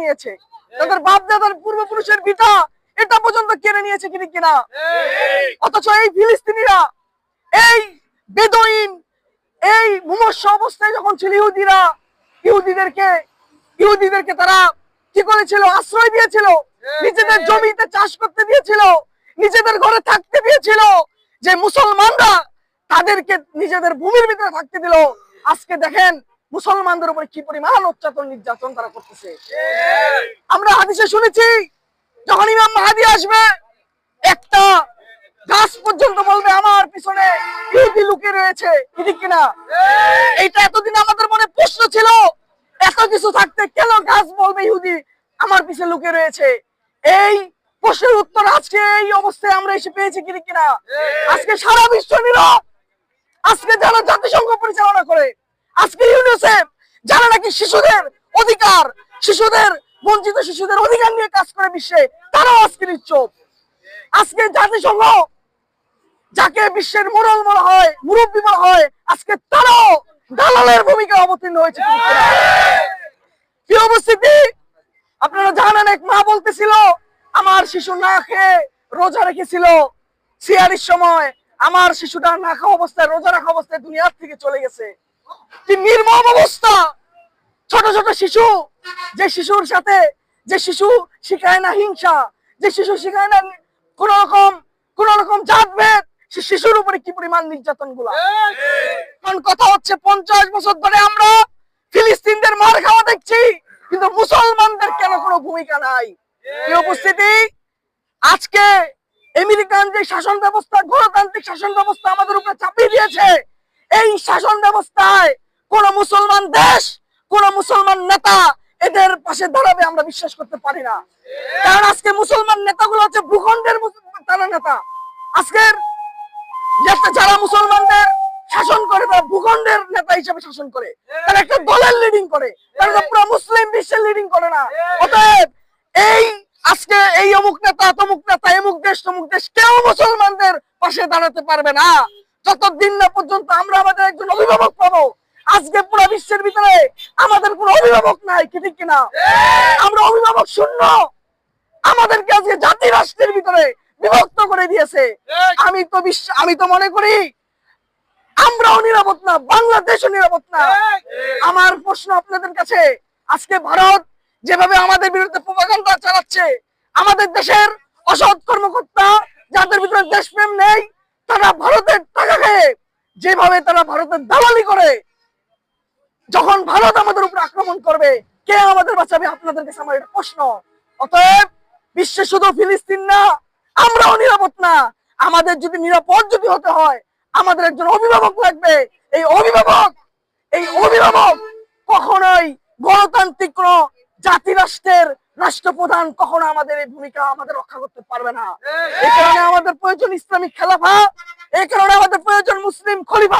নিয়েছে। তাদের বাপ দাদার পূর্বপুরুষের ভিটা এটা পর্যন্ত কেড়ে নিয়েছে কিনা কিনা। অথচ এই ফিলিস্তিনিরা, এই বেদইন, এই মুমর্ষ অবস্থায় যখন ছিল ইহুদিরা, ইহুদিদেরকে ইহুদিদেরকে তারা কি করেছিল? আশ্রয় দিয়েছিল। নিজেদের জমিতে চাষ করতে দিয়েছিল। নিজেদের ঘরে থাকতে দিয়েছিল। যে মুসলমানরা তাদেরকে নিজেদের ভূমির ভিতরে থাকতে দিল। আজকে দেখেন মুসলমানদের উপরে কি পরিমাণ অত্যাচার, নির্যাতন তারা করতেছে? আমরা হাদিসে শুনেছি, যখন ইমাম মাহাদি আসবে, একটা গাছ পর্যন্ত বলবে, আমার পিছনে ইহুদি লুকিয়ে রয়েছে। ঠিক কিনা? এইটা এতদিন আমাদের মনে প্রশ্ন ছিল, এত কিছু থাকতে কেন গাছ বলবে, ইহুদি, আমার পিছনে লুকে রয়েছে? এই প্রশ্নের উত্তর আজকে এই অবস্থায় আমরা এসে পেয়েছি কিনা? আজকে সারা বিশ্ব নীরব, আজকে যারা জাতিসংঘ পরিচালনা করে আজকে ইউনিসেফ যারা নাকি শিশুদের অধিকার, শিশুদের, বঞ্চিত শিশুদের অধিকার নিয়ে কাজ করে বিশ্বে, তারাও আজকে নিশ্চুপ। আজকে জাতিসংঘ যাকে বিশ্বের মোড়ল বলা হয়, মুরব্বী বলা হয়, আজকে তারাও দালালের ভূমিকা অবতীর্ণ হয়েছে। কি উপস্থিতি আপনারা জানেন, এক মা বলতেছিল, আমার শিশু না খেয়ে রোজা রেখেছিল। সিয়ারির সময় আমার শিশুটা না খাওয়া অবস্থায়, রোজা রাখা অবস্থায় দুনিয়ার থেকে চলে গেছে। কি নির্মম অবস্থা? ছোট ছোট শিশু, যে শিশুর সাথে, যে শিশু শিখায় না হিংসা, যে শিশু শিখায় না কোন রকম কোন রকম জাতভেদ, সে শিশুর উপরে কি পরিমাণ নির্যাতনগুলা কারণ কথা হচ্ছে পঞ্চাশ বছর ধরে আমরা ফিলিস্তিনদের মার খাওয়া দেখছি, কিন্তু মুসলমানদের কেন কোনো ভূমিকা নাই? উপস্থিতি, আজকে আমেরিকান যে শাসন ব্যবস্থা, গণতান্ত্রিক শাসন ব্যবস্থা আমাদের উপরে চাপিয়ে দিয়েছে এই শাসন ব্যবস্থায় কোন মুসলমান দেশ, কোন মুসলমান নেতা এদের পাশে দাঁড়াবে আমরা বিশ্বাস করতে পারি না। কারণ আজকে মুসলমান নেতাগুলো হচ্ছে ভূখণ্ডের তারা নেতা। আজকের যারা মুসলমানদের শাসন করে তারা ভূখণ্ডের নেতা হিসেবে শাসন করে। তারা একটা দলের লিডিং করে। তারা পুরো মুসলিম বিশ্বের লিডিং করে না। অতএব এই আজকে এই অমুক নেতা, তমুক নেতা, এমুক দেশ, তমুক দেশ কেউ মুসলমানদের পাশে দাঁড়াতে পারবে না। যতদিন না পর্যন্ত আমরা আমাদের একজন অভিভাবক পাবো আজকে পুরো বিশ্বের ভিতরে আমাদের কোনো অভিভাবক নাই কি ঠিক কিনা? আমরা অভিভাবক শূন্য। আমাদেরকে আজকে জাতি রাষ্ট্রের ভিতরে বিভক্ত করে দিয়েছে। আমি তো বিশ্ব আমি তো মনে করি আমরাও নিরাপদ না বাংলাদেশও নিরাপদ না। আমার প্রশ্ন আপনাদের কাছে আজকে ভারত যেভাবে আমাদের বিরুদ্ধে প্রপাগান্ডা চালাচ্ছে আমাদের দেশের অসৎ কর্মকর্তা যাদের ভিতরে দেশপ্রেম নেই তারা ভারতের টাকা খেয়ে যেভাবে তারা ভারতের দালালি করে, যখন ভারত আমাদের উপর আক্রমণ করবে, কে আমাদের বাঁচাবে আপনাদের কাছে আমার এটা প্রশ্ন। অতএব বিশ্বে শুধু ফিলিস্তিন না, আমরাও নিরাপদ না। আমাদের যদি নিরাপদ যদি হতে হয়, আমাদের একজন অভিভাবক লাগবে। এই অভিভাবক এই অভিভাবক কখনোই গণতান্ত্রিক জাতি রাষ্ট্রের রাষ্ট্রপ্রধান কখনো আমাদের এই ভূমিকা আমাদের রক্ষা করতে পারবে না। এই কারণে আমাদের প্রয়োজন ইসলামিক খেলাফা এই কারণে আমাদের প্রয়োজন মুসলিম খলিফা।